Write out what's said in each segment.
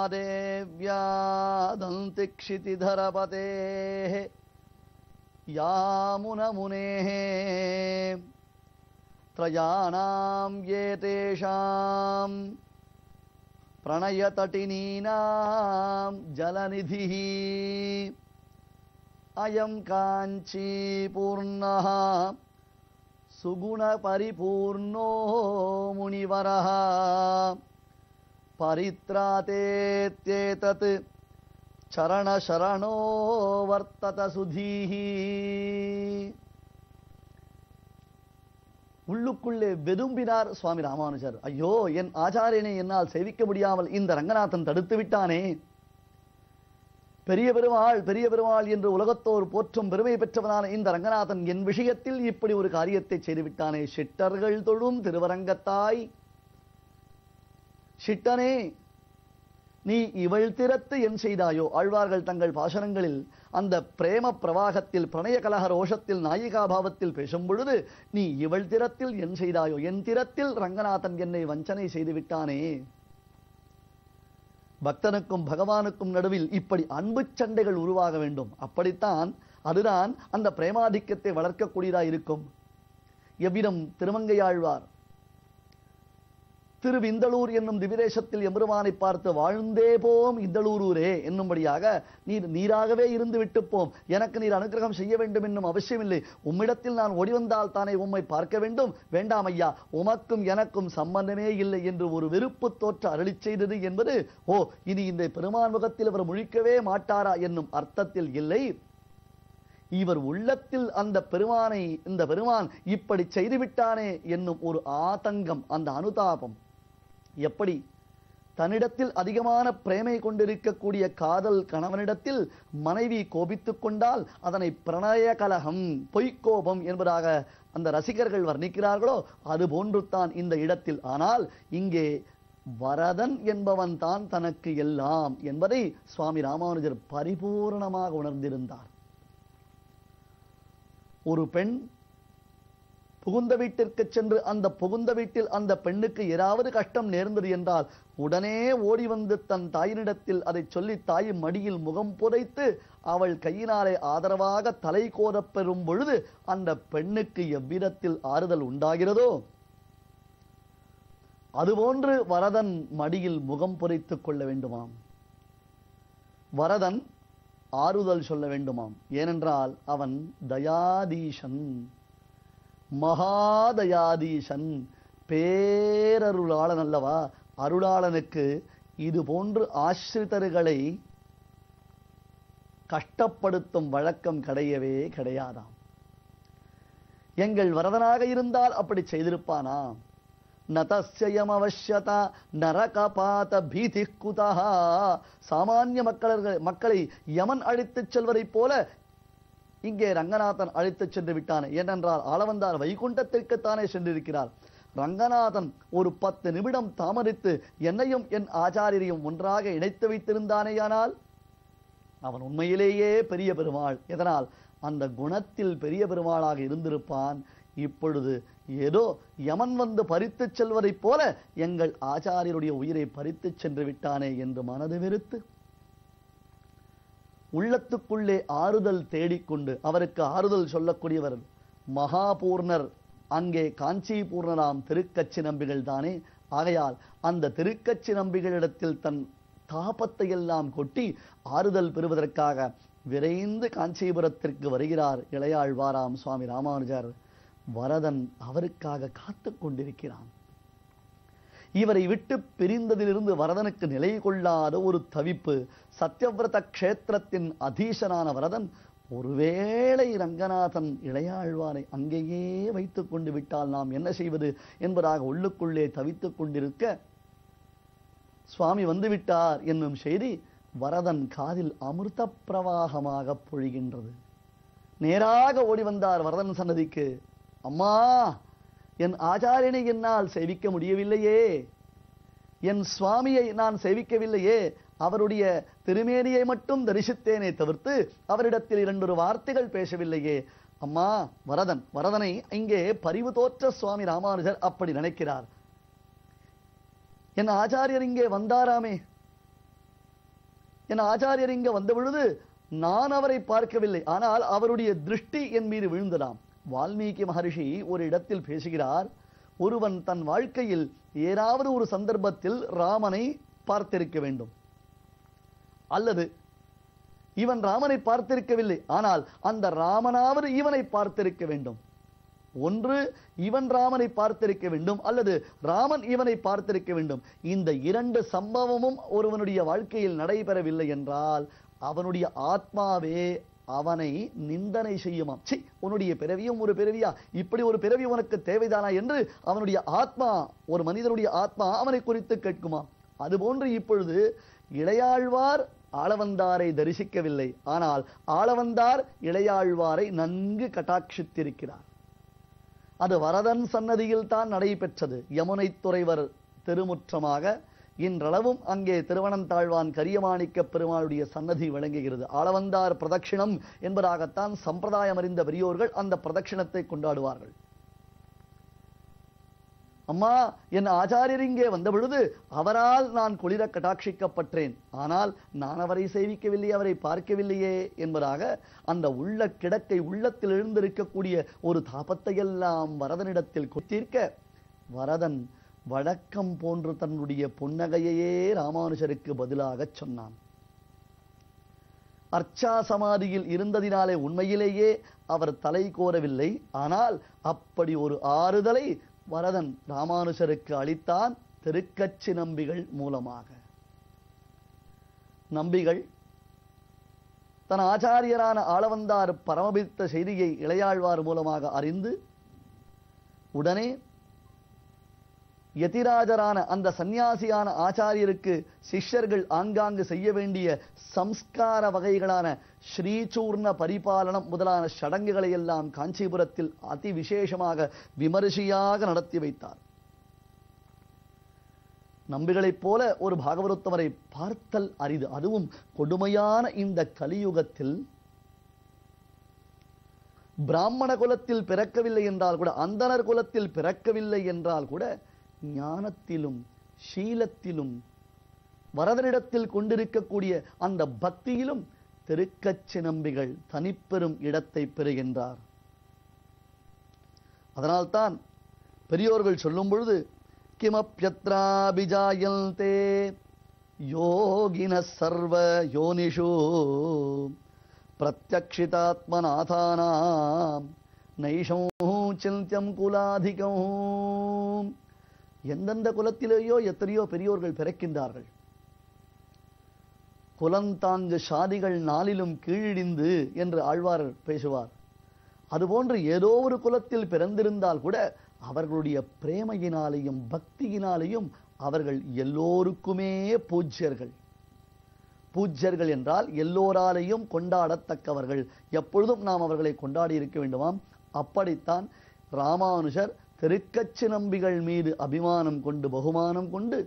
महादेव्या दन्तिक्षितिधरपतेः यामुनमुनेः त्रयाणां ये तेषां प्रणयतटिनीनां जलनिधिः अयं काञ्चीपूर्णः सुगुणपरिपूर्णो मुनिवरः परित्रातेत्येतत् चरणशरणो वर्तत सुधीः உள்ளுக்குள்ளே வெதும்பினார் சுவாமி ராமானுஜர் ஐயோ என் ஆச்சாரியனை என்னால் சேவிக்க முடியாமல் இந்த ரங்கநாதன் தடுத்து விட்டானே பெரிய பெருமாள் பெரிய பெருமாள் என்று உலகத்தோர் போற்றும் பெருமை பெற்றவனான இந்த ரங்கநாதன் என் விஷயத்தில் இப்படி ஒரு காரியத்தை செய்துவிட்டானே சிட்டர்கள் தொழும் திருவரங்கத்தாய் சிட்டனே நீ இவள் திறத்து என் செய்தாயோ? ஆழ்வார்கள் தங்கள் பாசனங்களில் அந்த பிரேம பிரவாகத்தில் பிரணய கலக ரோஷத்தில் நாயிகாபாவத்தில் பேசும் பொழுது நீ இவள் திறத்தில் என் செய்தாயோ? என் திறத்தில் ரங்கநாதன் என்னை வஞ்சனை செய்து விட்டானே. பக்தனுக்கும் பகவானுக்கும் நடுவில் இப்படி அன்பு சண்டைகள் உருவாக வேண்டும். அப்படித்தான் அதுதான் அந்த பிரேமாதிக்கத்தை வளர்க்கக்கூடியதாக இருக்கும் எவ்விதம் திருமங்கையாழ்வார் திருவிந்தளூர் என்னும் திவிதேசத்தில் எம்பெருமானை பார்த்து வாழ்ந்தே போம் இந்தளூரூரே என்னும்படியாக நீர் நீராகவே இருந்து விட்டுப்போம் எனக்கு நீர் அனுகிரகம் செய்ய வேண்டும் என்னும் அவசியமில்லை. உம்மிடத்தில் நான் ஓடி வந்தால் தானே உம்மை பார்க்க வேண்டும். வேண்டாம் ஐயா உமக்கும் எனக்கும் சம்பந்தமே இல்லை என்று ஒரு வெறுப்பு தோற்ற அருளி செய்தது என்பது ஓ இனி இந்த பெருமான் முகத்தில் அவர் முழிக்கவே மாட்டாரா என்னும் அர்த்தத்தில் இல்லை. இவர் உள்ளத்தில் அந்த பெருமானை இந்த பெருமான் இப்படி செய்துவிட்டானே என்னும் ஒரு ஆதங்கம் அந்த அனுதாபம். எப்படி? தன்னிடத்தில் அதிகமான பிரேமை கொண்டிருக்கக்கூடிய காதல் கணவனிடத்தில் மனைவி கோபித்துக் கொண்டால் அதனை பிரணய கலகம் பொய்க்கோபம் என்பதாக அந்த ரசிகர்கள் வர்ணிக்கிறார்களோ அது போன்று தான் இந்த இடத்தில். ஆனால் இங்கே வரதன் என்பவன் தான் தனக்கு எல்லாம் என்பதை சுவாமி ராமானுஜர் பரிபூர்ணமாக உணர்ந்திருந்தார். ஒரு பெண் புகுந்த வீட்டிற்கு சென்று அந்த புகுந்த வீட்டில் அந்த பெண்ணுக்கு ஏதாவது கஷ்டம் நேர்ந்தது என்றால் உடனே ஓடி வந்து தன் தாயினிடத்தில் அதை சொல்லி தாயின் மடியில் முகம் புதைத்து அவள் கையினாலே ஆதரவாக தலை கோரப்பெறும் பொழுது அந்த பெண்ணுக்கு எவ்விதத்தில் ஆறுதல் உண்டாகிறதோ? அதுபோன்று வரதன் மடியில் முகம் புதைத்துக் கொள்ள வேண்டுமாம். வரதன் ஆறுதல் சொல்ல வேண்டுமாம். ஏனென்றால் அவன் தயாதீசன் மகாதயாதீசன் பேரருளாளன் அல்லவா அருளாளனுக்கு இது போன்று ஆசிரிதர்களை கஷ்டப்படுத்தும் வழக்கம் கிடையவே கிடையாதாம். எங்கள் வரதனாக இருந்தால் அப்படி செய்திருப்பானா? நதஸ்யம் அவசியதா நரகபாத பீதி குதா சாமானிய மக்களர்கள் மக்களை யமன் அழைத்துச் செல்வதைப் போல இங்கே ரங்கநாதன் அழைத்துச் சென்று விட்டான். ஏனென்றால் ஆளவந்தார் வைகுண்டத்திற்குத்தானே சென்றிருக்கிறார். ரங்கநாதன் ஒரு பத்து நிமிடம் தாமதித்து என்னையும் என் ஆச்சாரியரையும் ஒன்றாக இணைத்து வைத்திருந்தானேயானால் அவன் உண்மையிலேயே பெரிய பெருமாள். எதனால் அந்த குணத்தில் பெரிய பெருமாளாக இருந்திருப்பான். இப்பொழுது ஏதோ யமன் வந்து பறித்துச் செல்வதைப் போல எங்கள் ஆச்சாரியருடைய உயிரை பறித்துச் சென்று விட்டானே என்று மனது வெறுத்து உள்ளத்துக்குள்ளே ஆறுதல் தேடிக்கொண்டு அவருக்கு ஆறுதல் சொல்லக்கூடியவர் மகாபூர்ணர். அங்கே காஞ்சிபூர்ணராம் திருக்கச்சி நம்பிகள் தானே? ஆகையால் அந்த திருக்கச்சி நம்பிகளிடத்தில் தன் தாபத்தை எல்லாம் கொட்டி ஆறுதல் பெறுவதற்காக விரைந்து காஞ்சிபுரத்திற்கு வருகிறார் இளையாழ்வாராம் சுவாமி ராமானுஜர். வரதன் அவருக்காக காத்து கொண்டிருக்கிறான். இவரை விட்டு பிரிந்ததிலிருந்து வரதனுக்கு நிலை கொள்ளாத ஒரு தவிப்பு சத்யவிரத க்ஷேத்திரத்தின் அதீசனான வரதன் ஒருவேளை ரங்கநாதன் இளையாழ்வாரை அங்கேயே வைத்துக் கொண்டு விட்டால் நாம் என்ன செய்வது என்பதாக உள்ளுக்குள்ளே தவித்துக் கொண்டிருக்க சுவாமி வந்துவிட்டார் என்னும் செய்தி வரதன் காதில் அமிர்த பிரவாகமாக பொழிகின்றது. நேராக ஓடி வந்தார் வரதன் சன்னதிக்கு. அம்மா என் ஆச்சாரியனை என்னால் சேவிக்க முடியவில்லையே. என் சுவாமியை நான் சேவிக்கவில்லையே. அவருடைய திருமேனியை மட்டும் தரிசித்தேனே தவிர்த்து அவரிடத்தில் இரண்டொரு வார்த்தைகள் பேசவில்லையே. அம்மா வரதன் வரதனை இங்கே பரிவு தோற்ற சுவாமி ராமானுஜர் அப்படி நினைக்கிறார். என் ஆச்சாரியர் இங்கே வந்தாராமே. என் ஆச்சாரியர் இங்கே வந்த பொழுது நான் அவரை பார்க்கவில்லை. ஆனால் அவருடைய திருஷ்டி என் மீது விழுந்ததாம். வால்மீகி மகரிஷி ஒரு இடத்தில் பேசுகிறார் ஒருவன் தன் வாழ்க்கையில் ஏதாவது ஒரு சந்தர்ப்பத்தில் ராமனை பார்த்திருக்க வேண்டும். அல்லது இவன் ராமனை பார்த்திருக்கவில்லை ஆனால் அந்த ராமனாவது இவனை பார்த்திருக்க வேண்டும். ஒன்று இவன் ராமனை பார்த்திருக்க வேண்டும் அல்லது ராமன் இவனை பார்த்திருக்க வேண்டும். இந்த இரண்டு சம்பவமும் ஒருவனுடைய வாழ்க்கையில் நடைபெறவில்லை என்றால் அவனுடைய ஆத்மாவே அவனை நிந்தனை செய்யுமாம். சி உன்னுடைய பிறவியும் ஒரு பிறவியா? இப்படி ஒரு பிறவி உனக்கு தேவைதானா என்று அவனுடைய ஆத்மா ஒரு மனிதனுடைய ஆத்மா அவனை குறித்து கேட்குமா? அதுபோன்று இப்பொழுது இளையாழ்வார் ஆளவந்தாரை தரிசிக்கவில்லை. ஆனால் ஆளவந்தார் இளையாழ்வாரை நன்கு கட்டாட்சித்திருக்கிறார். அது வரதன் சன்னதியில் தான் நடைபெற்றது. யமுனை துறைவர் திருமுற்றமாக இன்றளவும் அங்கே திருவனந்தாழ்வான் கரியமாணிக்க பெருமாளுடைய சன்னதி விளங்குகிறது ஆளவந்தார் பிரதட்சிணம் என்பதாகத்தான் சம்பிரதாயம் அறிந்த பெரியோர்கள் அந்த பிரதட்சிணத்தை கொண்டாடுவார்கள். அம்மா என் ஆச்சாரியர் இங்கே வந்த பொழுது அவரால் நான் குளிர கட்டாட்சிக்கப்பட்டேன் ஆனால் நான் அவரை சேவிக்கவில்லை அவரை பார்க்கவில்லையே என்பதாக அந்த உள்ள கிடக்கை உள்ளத்தில் எழுந்திருக்கக்கூடிய ஒரு தாபத்தை எல்லாம் வரதனிடத்தில் கொத்தீர்க்க வரதன் வழக்கம் போன்று தன்னுடைய புன்னகையையே ராமானுஜருக்கு பதிலாகச் சொன்னான். அர்ச்சா சமாதியில் இருந்ததினாலே உண்மையிலேயே அவர் தலை கோரவில்லை. ஆனால் அப்படி ஒரு ஆறுதலை வரதன் ராமானுஜருக்கு அளித்தான் திருக்கச்சி நம்பிகள் மூலமாக. நம்பிகள் தன் ஆச்சாரியரான ஆளவந்தார் பரமபித்த செய்தியை இளையாழ்வார் மூலமாக அறிந்து உடனே யதிராஜரான அந்த சந்நியாசியான ஆச்சாரியருக்கு சிஷ்யர்கள் ஆங்காங்கு செய்ய வேண்டிய சம்ஸ்கார வகைகளான ஸ்ரீசூர்ண பரிபாலனம் முதலான சடங்குகளை எல்லாம் காஞ்சிபுரத்தில் அதி விசேஷமாக விமரிசையாக நடத்தி வைத்தார். நம்பிகளைப் போல ஒரு பாகவதோத்தமரை பார்த்தல் அரிது. அதுவும் கொடுமையான இந்த கலியுகத்தில். பிராமண குலத்தில் பிறக்கவில்லை என்றால் கூட அந்தனர் குலத்தில் பிறக்கவில்லை என்றால் கூட ஞானத்திலும் சீலத்திலும் வரதனிடத்தில் கொண்டிருக்கக்கூடிய அந்த பக்தியிலும் திருக்கச்சி நம்பிகள் தனிப்பெரும் இடத்தை பெறுகின்றார். அதனால்தான் பெரியோர்கள் சொல்லும் பொழுது கிமப்யத்ராபிஜாயல்தே யோகின சர்வ யோனிஷு பிரத்யக்ஷிதாத்மநாதானாம் நைஷம் சிந்தியம் குலாதிகம் எந்தெந்த குலத்திலேயோ எத்தனையோ பெரியோர்கள் பிறக்கின்றார்கள். குலந்தாங்கு சாதிகள் நாளிலும் கீழிடிந்து என்று ஆழ்வார் பேசுவார். அதுபோன்று ஏதோ ஒரு குலத்தில் பிறந்திருந்தால் கூட அவர்களுடைய பிரேமையினாலேயும் பக்தியினாலேயும் அவர்கள் எல்லோருக்குமே பூஜ்யர்கள். பூஜ்யர்கள் என்றால் எல்லோராலையும் கொண்டாடத்தக்கவர்கள். எப்பொழுதும் நாம் அவர்களை கொண்டாடி இருக்க வேண்டுமாம். அப்படித்தான் ராமானுஜர் திருக்கச்சி நம்பிகள் மீது அபிமானம் கொண்டு பகுமானம் கொண்டு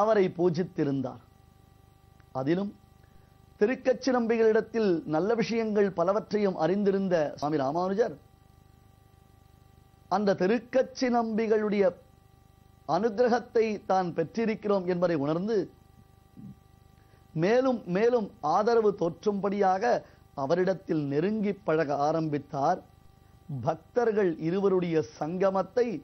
அவரை பூஜித்திருந்தார். அதிலும் திருக்கச்சி நம்பிகளிடத்தில் நல்ல விஷயங்கள் பலவற்றையும் அறிந்திருந்த சுவாமி ராமானுஜர் அந்த திருக்கச்சி நம்பிகளுடைய அனுகிரகத்தை தான் பெற்றிருக்கிறோம் என்பதை உணர்ந்து மேலும் மேலும் ஆதரவு தோற்றும்படியாக அவரிடத்தில் நெருங்கி பழக ஆரம்பித்தார். பக்தர்கள் இருவருடைய சங்கமத்தை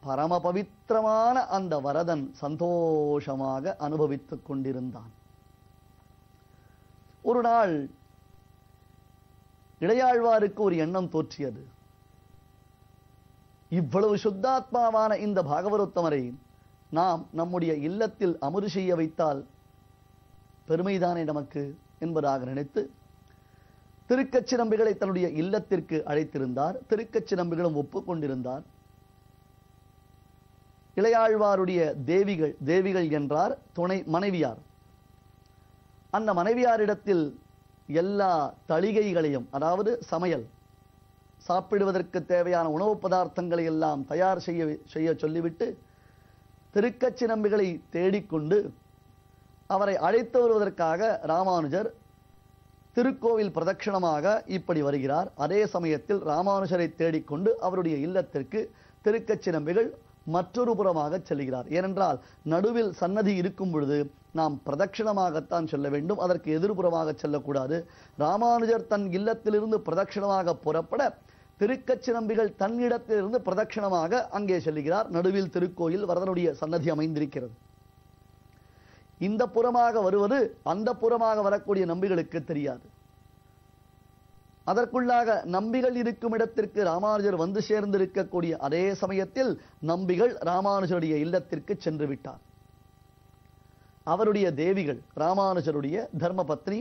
பரம பவித்திரமான அந்த வரதன் சந்தோஷமாக அனுபவித்துக் கொண்டிருந்தான். ஒரு நாள் இளையாழ்வாருக்கு ஒரு எண்ணம் தோற்றியது. இவ்வளவு சுத்தாத்மாவான இந்த பாகவரோத்தமரை நாம் நம்முடைய இல்லத்தில் அமுது செய்ய வைத்தால் பெருமைதானே நமக்கு என்பதாக நினைத்து திருக்கச்சிரம்பிகளை தன்னுடைய இல்லத்திற்கு அழைத்திருந்தார். திருக்கச்சிரம்பிகளும் ஒப்புக்கொண்டிருந்தார். இளையாழ்வாருடைய தேவிகள் தேவிகள் என்றார் துணை மனைவியார். அந்த மனைவியாரிடத்தில் எல்லா தளிகைகளையும் அதாவது சமையல் சாப்பிடுவதற்கு தேவையான உணவுப் பதார்த்தங்களை எல்லாம் தயார் செய்ய செய்ய சொல்லிவிட்டு திருக்கச்சி நம்பிகளை தேடிக்கொண்டு அவரை அழைத்து வருவதற்காக ராமானுஜர் திருக்கோவில் பிரதட்சணமாக இப்படி வருகிறார். அதே சமயத்தில் ராமானுஜரை தேடிக்கொண்டு அவருடைய இல்லத்திற்கு திருக்கச்சி நம்பிகள் மற்றொரு புறமாக செல்கிறார். ஏனென்றால் நடுவில் சன்னதி இருக்கும் பொழுது நாம் பிரதட்சிணமாகத்தான் செல்ல வேண்டும். அதற்கு எதிர்புறமாக செல்லக்கூடாது. ராமானுஜர் தன் இல்லத்திலிருந்து பிரதட்சிணமாக புறப்பட திருக்கச்சி நம்பிகள் தன்னிடத்திலிருந்து பிரதட்சிணமாக அங்கே செல்கிறார். நடுவில் திருக்கோயில் வரதனுடைய சன்னதி அமைந்திருக்கிறது. இந்த புறமாக வருவது அந்த புறமாக வரக்கூடிய நம்பிகளுக்கு தெரியாது. அதற்குள்ளாக நம்பிகள் இருக்கும் இடத்திற்கு ராமானுஜர் வந்து சேர்ந்திருக்கக்கூடிய அதே சமயத்தில் நம்பிகள் ராமானுஜருடைய இல்லத்திற்கு சென்று விட்டார். அவருடைய தேவிகள் ராமானுஜருடைய தர்மபத்னி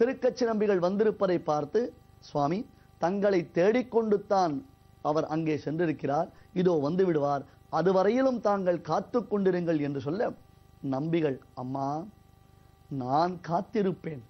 திருக்கச்சி நம்பிகள் வந்திருப்பதை பார்த்து சுவாமி தங்களை தேடிக்கொண்டு தான் அவர் அங்கே சென்றிருக்கிறார். இதோ வந்து விடுவார். அதுவரையிலும் தாங்கள் காத்து கொண்டிருங்கள் என்று சொல்ல நம்பிகள் அம்மா நான் காத்திருப்பேன்.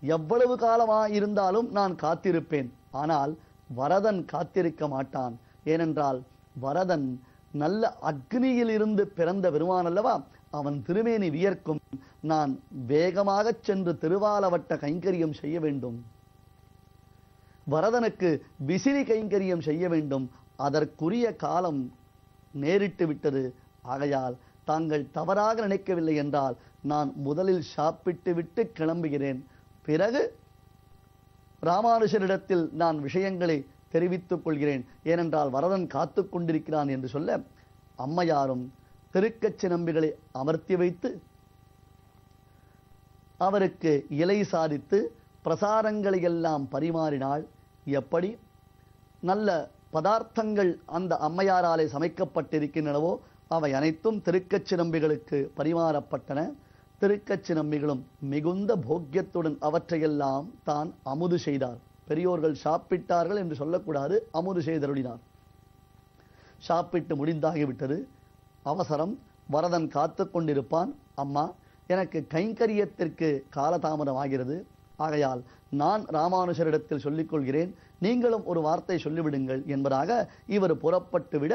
எவ்வளவு காலமா இருந்தாலும் நான் காத்திருப்பேன். ஆனால் வரதன் காத்திருக்க மாட்டான். ஏனென்றால் வரதன் நல்ல அக்னியில் இருந்து பிறந்த பெருமான் அல்லவா? அவன் திருமேனி வியர்க்கும். நான் வேகமாகச் சென்று திருவாலவட்ட கைங்கரியம் செய்ய வேண்டும். வரதனுக்கு விசிறி கைங்கரியம் செய்ய வேண்டும். அதற்குரிய காலம் நேரிட்டு விட்டது. ஆகையால் தாங்கள் தவறாக நினைக்கவில்லை என்றால் நான் முதலில் சாப்பிட்டு விட்டு கிளம்புகிறேன். பிறகு ராமானுஷரிடத்தில் நான் விஷயங்களை தெரிவித்துக் கொள்கிறேன். ஏனென்றால் வரதன் காத்து கொண்டிருக்கிறான் என்று சொல்ல அம்மையாரும் திருக்கச்சி நம்பிகளை அமர்த்தி வைத்து அவருக்கு இலை சாதித்து பிரசாரங்களை எல்லாம் பரிமாறினாள். எப்படி? நல்ல பதார்த்தங்கள் அந்த அம்மையாராலே சமைக்கப்பட்டிருக்கின்றனவோ அவை அனைத்தும் திருக்கச்சி நம்பிகளுக்கு பரிமாறப்பட்டன. திருக்கச்சி நம்பிகளும் மிகுந்த போக்கியத்துடன் அவற்றையெல்லாம் தான் அமுது செய்தார். பெரியோர்கள் சாப்பிட்டார்கள் என்று சொல்லக்கூடாது அமுது செய்தருளினார். சாப்பிட்டு முடிந்தாகிவிட்டது. அவசரம் வரதன் காத்து கொண்டிருப்பான். அம்மா எனக்கு கைங்கரியத்திற்கு காலதாமதம் ஆகிறது. ஆகையால் நான் ராமானுஜரிடத்தில் சொல்லிக் கொள்கிறேன் நீங்களும் ஒரு வார்த்தை சொல்லிவிடுங்கள் என்பதாக இவர் புறப்பட்டுவிட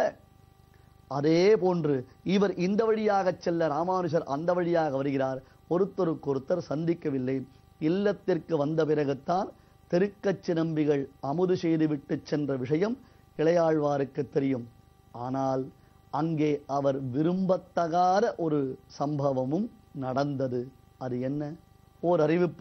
அதே போன்று இவர் இந்த வழியாக செல்ல ராமானுஜர் அந்த வழியாக வருகிறார். ஒருத்தருக்கொருத்தர் சந்திக்கவில்லை. இல்லத்திற்கு வந்த பிறகுத்தான் தெருக்கச்சி நம்பிகள் அமுது செய்துவிட்டு சென்ற விஷயம் இளையாழ்வாருக்கு தெரியும். ஆனால் அங்கே அவர் விரும்பத்தகாத ஒரு சம்பவமும் நடந்தது. அது என்ன? ஓர் அறிவிப்பு